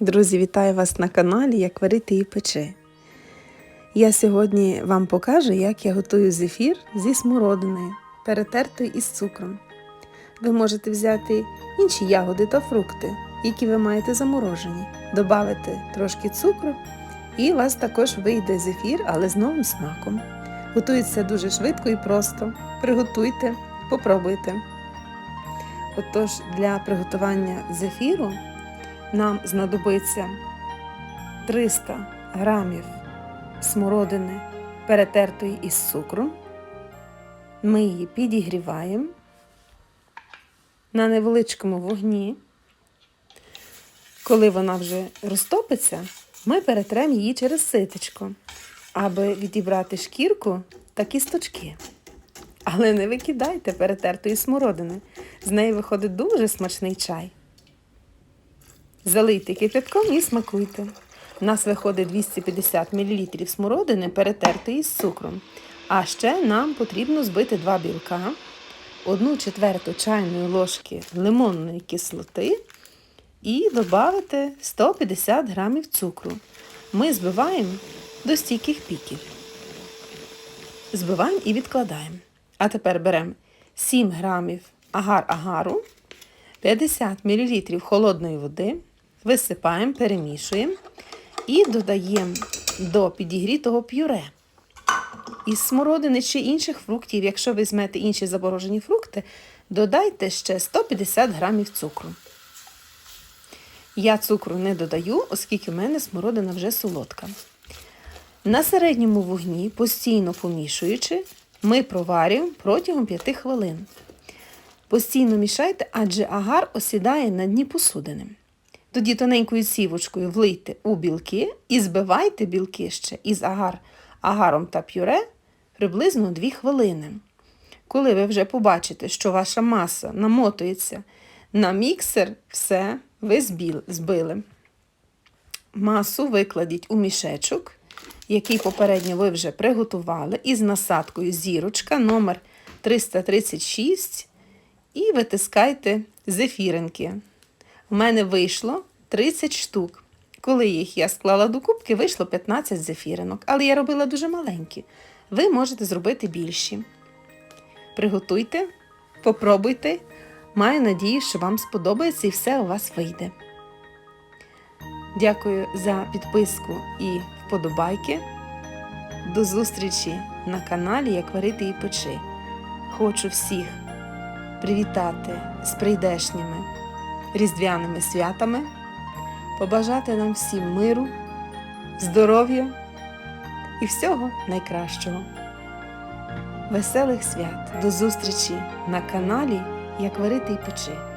Друзі, вітаю вас на каналі Як варити і печи. Я сьогодні вам покажу, як я готую зефір зі смородиною, перетертою із цукром. Ви можете взяти інші ягоди та фрукти, які ви маєте заморожені, додати трошки цукру, і у вас також вийде зефір, але з новим смаком. Готується дуже швидко і просто. Приготуйте, попробуйте. Отож, для приготування зефіру нам знадобиться 300 грамів смородини, перетертої із цукром. Ми її підігріваємо на невеличкому вогні. Коли вона вже розтопиться, ми перетремо її через ситечко, аби відібрати шкірку та кісточки. Але не викидайте перетертої смородини. З неї виходить дуже смачний чай. Залийте кипятком і смакуйте. У нас виходить 250 мл смородини, перетертої з цукром. А ще нам потрібно збити два білка, 1 четверту чайної ложки лимонної кислоти і додати 150 грамів цукру. Ми збиваємо до стійких піків. Збиваємо і відкладаємо. А тепер беремо 7 грамів агар-агару, 50 мл холодної води, висипаємо, перемішуємо і додаємо до підігрітого пюре. Із смородини чи інших фруктів, якщо ви візьмете інші заморожені фрукти, додайте ще 150 грамів цукру. Я цукру не додаю, оскільки в мене смородина вже солодка. На середньому вогні, постійно помішуючи, ми проварюємо протягом 5 хвилин. Постійно мішайте, адже агар осідає на дні посудини. Тоді тоненькою сівочкою влийте у білки і збивайте білки ще із агар, агаром та пюре приблизно 2 хвилини. Коли ви вже побачите, що ваша маса намотується на міксер, все, ви збили. Масу викладіть у мішечок, який попередньо ви вже приготували, із насадкою зірочка номер 336 і витискайте зефіринки. У мене вийшло 30 штук. Коли їх я склала до кубки, вийшло 15 зефіринок, але я робила дуже маленькі. Ви можете зробити більші. Приготуйте, попробуйте. Маю надію, що вам сподобається і все у вас вийде. Дякую за підписку і вподобайки. До зустрічі на каналі Як варити і печи. Хочу всіх привітати з прийдешніми різдвяними святами, побажати нам всім миру, здоров'я і всього найкращого. Веселих свят! До зустрічі на каналі Як варити і печи.